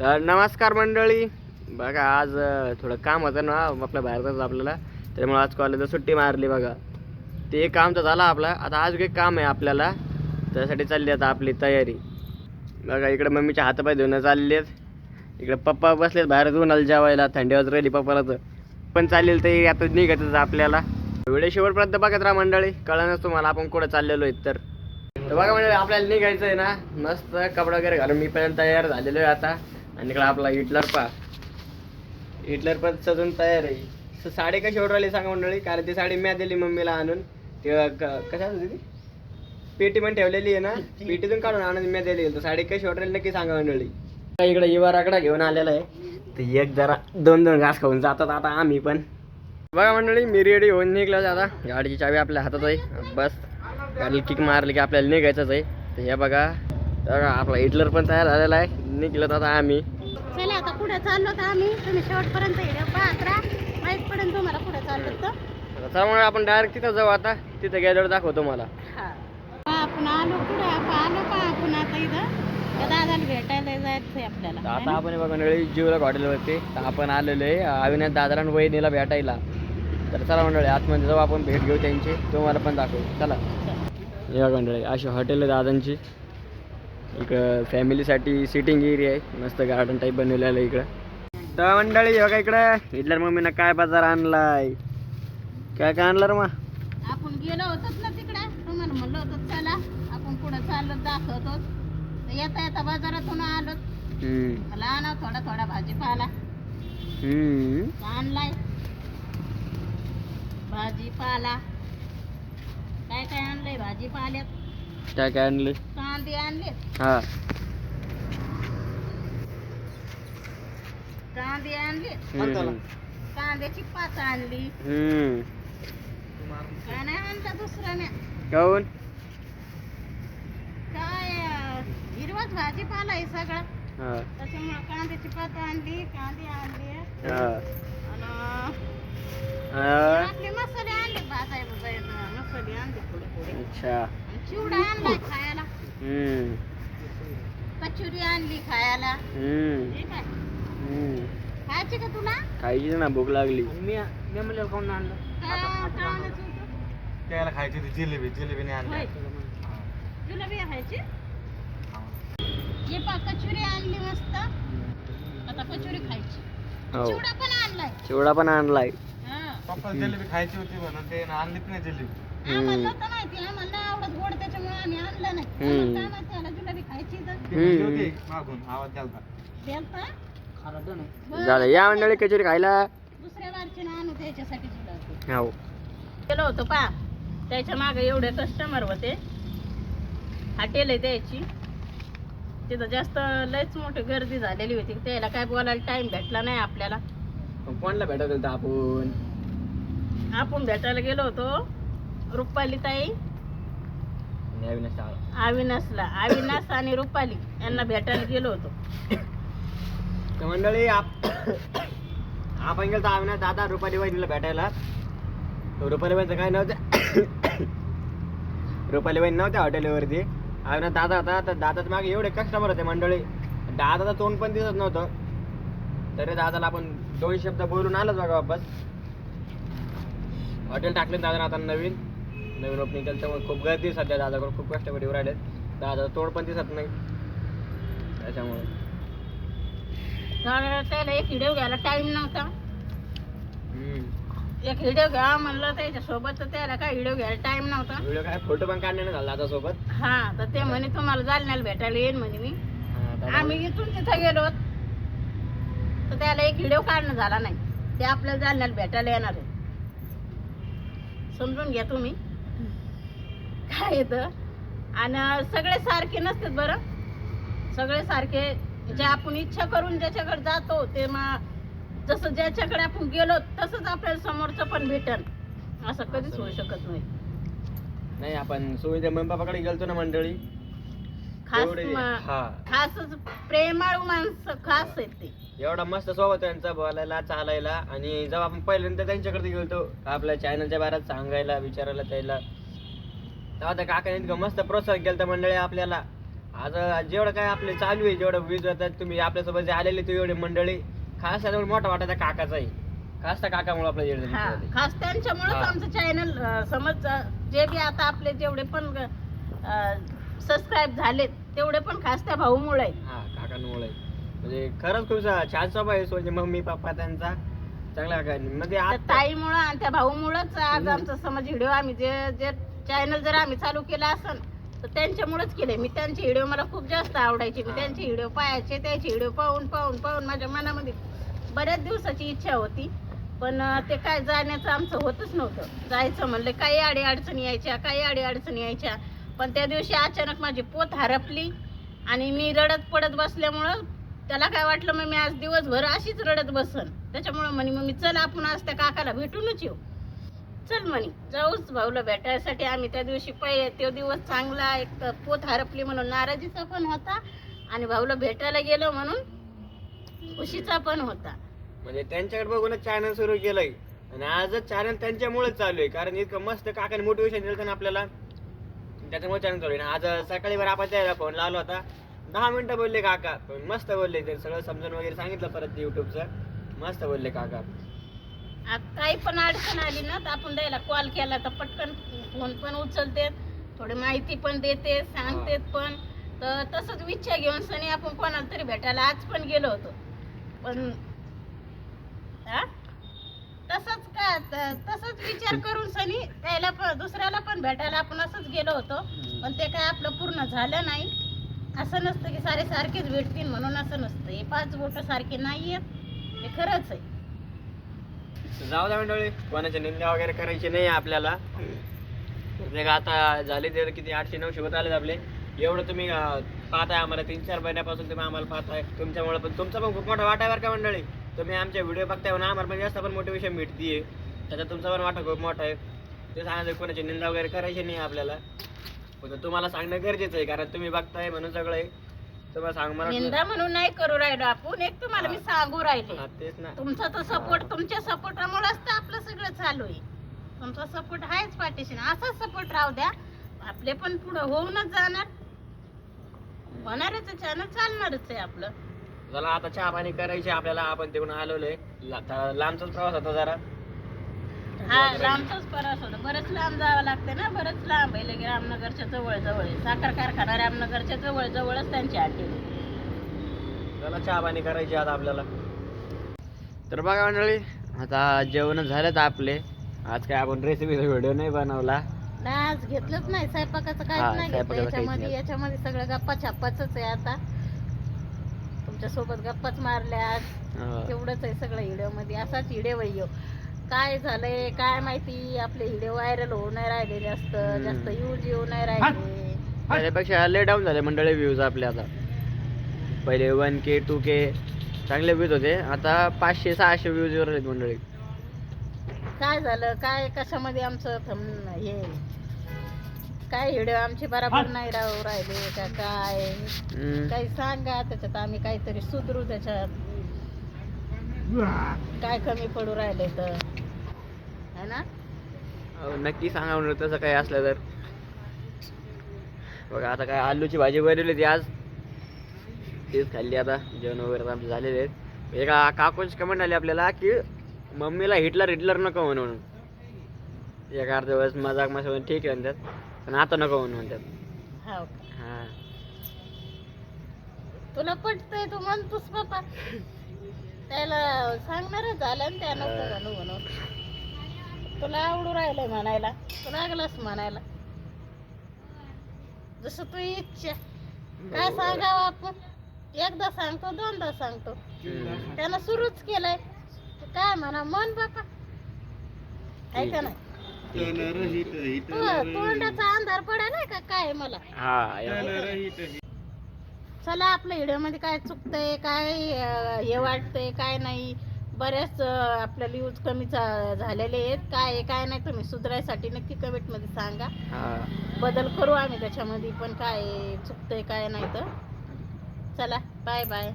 तर नमस्कार मंडळी. बघा आज थोडं काम होतं ना आपल्या बाहेरच आपल्याला. त्यामुळे आज कॉलेजला सुट्टी मारली बघा. ते काम तर झालं आपलं. आता आज काही काम आहे आपल्याला. त्यासाठी चालली आता आपली तयारी. बघा इकडे मम्मीच्या हातपाय धुणं आहेत इकडे पप्पा बसलेत बाहेर धुवून जेवायला. थंडी वाजत राहिली पप्पाला तर. पण चालेल ते आता निघतच आपल्याला. व्हिडिओ शेवटपर्यंत बघत राहा मंडळी. कळणच तुम्हाला आपण कुठं चाललेलो आहेत तर. तर बघा म्हणजे आपल्याला निघायचं आहे ना. मस्त कपडा वगैरे घालून मी पण तयार झालेलो आहे आता. आणि इकडे आपला हिटलर पा हिटलर पण सजून तयार आहे. साडी कशी राहिली सांगा मंडळी? कारण ती साडी म्या दिली मम्मीला आणून. ते क- होती ती? पेटी पण ठेवलेली आहे ना? पेटीतून काढून आणून म्या दिली. तर साडी कशी राहिली नक्की सांगा मंडळी. इकडे युवा राकडा घेऊन आलेला आहे. तर एक जरा दोन दोन घास खाऊन जातात आता आम्ही पण. बघा मंडळी मी रेडी होऊन निघलो आता. गाडीची चावी आपल्या हातात आहे. बस. गाडी किक मारली की आपल्याला निघायचंच आहे. तर हे बघा. आपला हिटलर पण तयार झालेला आहे. निघलो आता आम्ही. चला आता पुढे चाललो तर आम्ही. तुम्ही शेवटपर्यंत व्हिडिओ पाहत राहा. माहीत पडेल तुम्हाला पुढे चाललो तर. त्यामुळे आपण डायरेक्ट तिथं जाऊ आता. तिथं गेल्यावर दाखवतो मला. हा. आपण आलो पुढे. आपण आलो का आपण आता इथं? दादाला भेटायला आपल्याला. आता आपण बघा मंडळी जीवला हॉटेलवरती. तर आपण आलेलो आहे अविनाश दादाला आणि वहिनीला भेटायला. तर चला मंडळी आतमध्ये जाऊ आपण भेट घेऊ त्यांची. तुम्हाला पण दाखवू. चला. बघा मंडळी अशी हॉटेल आहे दादांची. इकडं फॅमिलीसाठी सिटिंग एरिया आहे. मस्त गार्डन टाईप बनवलेलं आहे इकडं. तर मंडळी बघा इकडं. हिटलर मम्मीनं काय बाजार आणलाय? काय काय आणलं रे मग आपण गेलो होतोच ना तिकडे. तुम्हाला म्हणलं होतं चला आपण पुढे चाललो दाखवतो. येता येता बाजारातून आलो. मला आणा थोडा थोडा भाजीपाला. हम्म. आणलाय. भाजीपाला. काय काय आणलंय भाजीपाल्यात? काय काय आणले? कांदे आणले. हा. कांदे आणले. हम्म. कांद्याची पाच आणली. हम्म. काय नाही आणलं काहून काय हिरवाच भाजीपाला आहे सगळं. हा. त्याच्यामुळं कांद्याची पात आणली कांदे आणले. हा. आणि हा. आपले मसाले आणले भाजाय भाजाय मसाले आणले थोडे थोडे. अच्छा. चिवडा आणलाय खायला. हम्म. कचोरी आणली खायला. हम्म. ठीक आहे हम्म. खायची का तुला? खायची ना भूक लागली. मी मी म्हणलं कोण आणलं? होतं? त्याला खायची होती जिलेबी जिलेबी नाही होय. आणली जिलेबी खायची? ये पा कचोरी आणली मस्त. आता कचोरी खायची. हो. चिवडा पण आणलाय. चिवडा पण आणलाय. हा. पप्पाला जिलेबी खायची होती म्हणून ते आणलीच नाही जिलेबी. आम्हाला नव्हतं माहिती आम्हाला नाही आवडत गोड त्याच्यामुळे आम्ही आणलं नाही. हम्म. आम्हाला काय माहिती आला जिलेबी खायची तर. ती म्हणली हम्म. होती मागून आवाज द्यालता देलता झालं या मंडळी कचोरी खायला. दुसऱ्या बारची ना आणू त्याच्यासाठी जिलेबी हो. गेलो होतो पा. त्याच्यामागे एवढे कस्टमर होते. हॉटेल आहे त्याची. तिथं जास्त लयच मोठी गर्दी झालेली होती. त्याला काय बोलायला टाइम भेटला नाही आपल्याला. कोणला भेटत होतं आपण? आपण भेटायला गेलो होतो. रुपाली ताई. दादा. अविनाशला. अविनाश आणि रुपाली यांना भेटायला गेलो होतो. तर मंडळी आप आपण गेलो अविनाश दादा रुपाली वहिनीला भेटायला. तर रुपाली वहिनीचं काय नव्हतं रुपाली वहिनी नव्हत्या हॉटेलवरती. अविनाश दादा होता तर दादाच्या मागे एवढे कस्टमर होते मंडळी. दादाचं तोंड पण दिसत नव्हतं. तरी दादाला आपण दोन शब्द बोलून आलोच बघा वापस. हॉटेल टाकले दादा आता नवीन. नवीन ओपनिंग केलं त्यामुळे खूप गर्दी सध्या दादाकडे खूप येऊ राहिले दादाचं तोंड पण दिसत नाही. त्याच्यामुळे. त्याला एक व्हिडिओ घ्यायला टाइम नव्हता. हम्म. एक व्हिडिओ घ्या म्हणलं त्याच्या सोबत तर त्याला काय व्हिडिओ घ्यायला टाइम नव्हता. व्हिडिओ काय फोटो पण काढणे झाला दादा सोबत हा तर ते म्हणे तुम्हाला जालन्याला भेटायला येईल म्हणे मी. आम्ही इथून तिथं गेलो तर त्याला एक व्हिडिओ काढणं झाला नाही. ते आपल्याला जालन्याला भेटायला येणार आहे. समजून घ्या तुम्ही. काय येतं? आणि सगळे सारखे नसतात बरं. सगळे सारखे जे आपण इच्छा करून ज्याच्याकडे जातो ते मग जसं ज्याच्याकडे आपण गेलो तसंच आपल्याला समोरचं पण भेटल असं कधीच होऊ शकत नाही. नाही आपण सुविधा मम्मी पप्पाकडे गेलतो ना मंडळी. खास म- हा. खासच प्रेमाळू माणसं खास आहेत ते. एवढा मस्त स्वभाव त्यांचा बोलायला चालायला. आणि जेव्हा आपण पहिल्यांदा त्यांच्याकडे गेलतो आपल्या चॅनलच्या बारात सांगायला विचारायला त्याला तेव्हा त्या काकाने इतकं मस्त प्रोत्साहन केलं तर मंडळी आपल्याला आज जेवढं काय आपले चालू आहे जेवढं वीज होतात तुम्ही आपल्यासोबत जे आलेले ते एवढे मंडळी खास त्याच्यामुळे मोठा वाटा त्या काकाचा आहे खास त्या काकामुळे हा झाली. खास त्यांच्यामुळेच हा. आमचं चॅनल समज जे बी आता आपले जेवढे पण सबस्क्राईब झालेत तेवढे पण खास त्या भाऊमुळे आहे. हा काकांमुळे म्हणजे खरंच खूप छान स्वभाव आहे म्हणजे मम्मी पप्पा त्यांचा चांगला म्हणजे ताईमुळं आणि त्या भाऊमुळंच आज. आमचा समज व्हिडिओ आम्ही जे जे चॅनल जर आम्ही चालू केला असन तर त्यांच्यामुळेच केले. मी त्यांचे व्हिडिओ मला खूप जास्त आवडायचे. मी. त्यांचे व्हिडिओ पाहायचे त्याचे व्हिडिओ पाहून पाहून पाहून माझ्या मनामध्ये बऱ्याच दिवसाची इच्छा होती. पण ते काय जाण्याचं आमचं होतच नव्हतं. जायचं म्हणलं काही अडी अडचणी यायच्या काही अडी अडचणी यायच्या. पण त्या दिवशी अचानक माझी पोत हरपली आणि मी रडत पडत बसल्यामुळं त्याला काय वाटलं मग मी आज दिवसभर अशीच रडत बसन. त्याच्यामुळं म्हणे मग मी चल आपण आज त्या काकाला भेटूनच येऊ. चल म्हणे जाऊच भाऊला भेटायसाठी. आम्ही त्या दिवशी पहिले तो दिवस चांगला एक तर पोत हरपली म्हणून नाराजीचा पण होता आणि भाऊला भेटायला गेलो म्हणून खुशीचा पण होता. म्हणजे त्यांच्याकडे बघूनच चॅनल सुरू केलंय. आणि आजच चॅनल त्यांच्यामुळे चालू आहे कारण इतकं मस्त काकाने मोटिवेशन दिलं होतं ना आपल्याला. त्याच्यामुळे चॅनल चालू आहे. आज सकाळी बरं आपण त्याला फोन लावला होता. दहा मिनिटं बोलले काका. पण मस्त बोलले ते सगळं समजून वगैरे सांगितलं परत युट्यूबचं मस्त बोलले काका. काही पण अडचण आली ना तर आपण द्यायला कॉल केला तर पटकन फोन पण उचलते थोडी माहिती पण देते सांगते पण. तर तसंच इच्छा घेऊन सनी आपण कोणाला तरी भेटायला आज पण गेलो होतो. पण हा? तसंच का तसंच विचार करून सनी त्याला पण दुसऱ्याला पण भेटायला आपण असंच गेलो होतो. पण ते काय आपलं पूर्ण झालं नाही. असं नसतं की सारे सारखेच भेटतील म्हणून असं नसतं. हे पाच बोट सारखे नाही आहेत हे खरंच आहे. जाऊ द्या मंडळी कोणाच्या निंदा वगैरे करायची नाही आपल्याला. का आता झाले ते किती आठशे नऊशे होत आले आपले. एवढं तुम्ही पाहताय आम्हाला. तीन चार महिन्यापासून तुम्ही आम्हाला पाहताय. तुमच्यामुळे पण तुमचा पण खूप मोठा वाटा बरं का मंडळी? तुम्ही आमचे व्हिडिओ बघताय म्हणून आम्हाला पण जास्त पण मोटिवेशन भेटतीये. त्याच्यात तुमचा पण वाटा खूप मोठा आहे. ते सांगायचं कोणाची निंदा वगैरे करायची नाही आपल्याला. तुम्हाला सांगणं गरजेचं आहे कारण तुम्ही बघताय म्हणून सगळं आहे. तुम्हाला सांग मला वाटलं- निंदा म्हणून नाही करू राहिलो आपण. एक तुम्हाला मी सांगू राहिले. हा, तेच ना. तुमचा तर सपोर्ट तुमच्या सपोर्टामुळेच तर आपलं सगळं चालू आहे. तुमचा सपोर्ट आहेच पाठीशी असाच सपोर्ट राहू द्या. आपले पण पुढे होऊनच जाणार. होणारच चॅनल चालणारच आहे आपलं. चला आता चहा पाणी करायचे आपल्याला. आपण तिकडून आलेलो आहे. ला- लांबचाच प्रवास होता जरा. हा लांबचाच प्रवास होता. बरंच लांब जावं लागते ना बरंच लांब. आहे लगे रामनगरच्या जवळ जवळ. आहे साखर कारखाना रामनगरच्या जवळ जवळच त्यांची हॉटेल आहे. चला चहा पाणी करायचे आता आपल्याला. तर बघा मंडळी आता जेवण झालेत आपले. आज काय आपण रेसिपीचा व्हिडिओ नाही बनवला. आज घेतलंच नाही. स्वयंपाकाचं हा, काहीच नाही घेतलं. स्वयंपाकाचं काहीच याच्यामध्ये नाही. याच्यामध्ये सगळं गप्पा छाप्पाच आहे आता. तुमच्यासोबत गप्पाच मारल्या आज अं, तेवढंच आहे सगळं व्हिडिओमध्ये. असाच व्हिडिओ व्हिडिओ काय झालंय काय माहिती? आपले व्हिडिओ व्हायरल होऊ नाही राहिले जास्त. जास्त यूज येऊ नाही राहिले. त्याच्यापेक्षा लय डाऊन झाले मंडळी व्ह्यूज आपले आता. पहिले वन के टू के चांगले व्ह्यूज होते. आता पाचशे सहाशे व्ह्यूज वर आहेत मंडळी. काय झालं? काय कशामध्ये आमचं थंब हे? काय व्हिडिओ आमचे बरोबर नाही राहू राहिले का काय. काही सांगा त्याच्यात आम्ही काहीतरी सुधरू त्याच्यात. काय कमी पडू राहिले तर? है ना? अहो, नक्की सांगा म्हणून तसं काही असलं तर. बघा आता काय आलूची भाजी बनवली होती आज. तेच खाल्ली आता जेवण वगैरे आमचे झालेले आहेत. एका काकूची कमेंट आली आपल्याला की मम्मीला हिटलर हिटलर नको म्हणू म्हणून. एका अर्ध्या वेळेस मजाक मस्त ठीक आहे म्हणतात पण आता नको म्हणून म्हणतात. हो हा. तुला पटतंय तू म्हणतोस बाबा. त्याला सांगणारच झालं त्यानं म्हणून. तुला आवडू राहिलंय म्हणायला. तू लागलास म्हणायला. जसं तू इच्छा. काय सांगावं आपण? एकदा सांगतो दोनदा सांगतो. त्यानं सुरूच केलंय. काय म्हणा मन बापा आहे. का नाही तोंडाचा अंधार पडायला का? काय मला? हा चला आपल्या व्हिडिओमध्ये काय चुकतंय काय हे वाटतंय काय नाही. बऱ्याच आपल्याला यूज कमी झालेले आहेत. काय आहे, काय नाही तुम्ही सुधारायसाठी नक्की कमेंटमध्ये सांगा. हा. बदल करू आम्ही त्याच्यामध्ये पण काय आहे, चुकतंय काय नाही तर. चला बाय बाय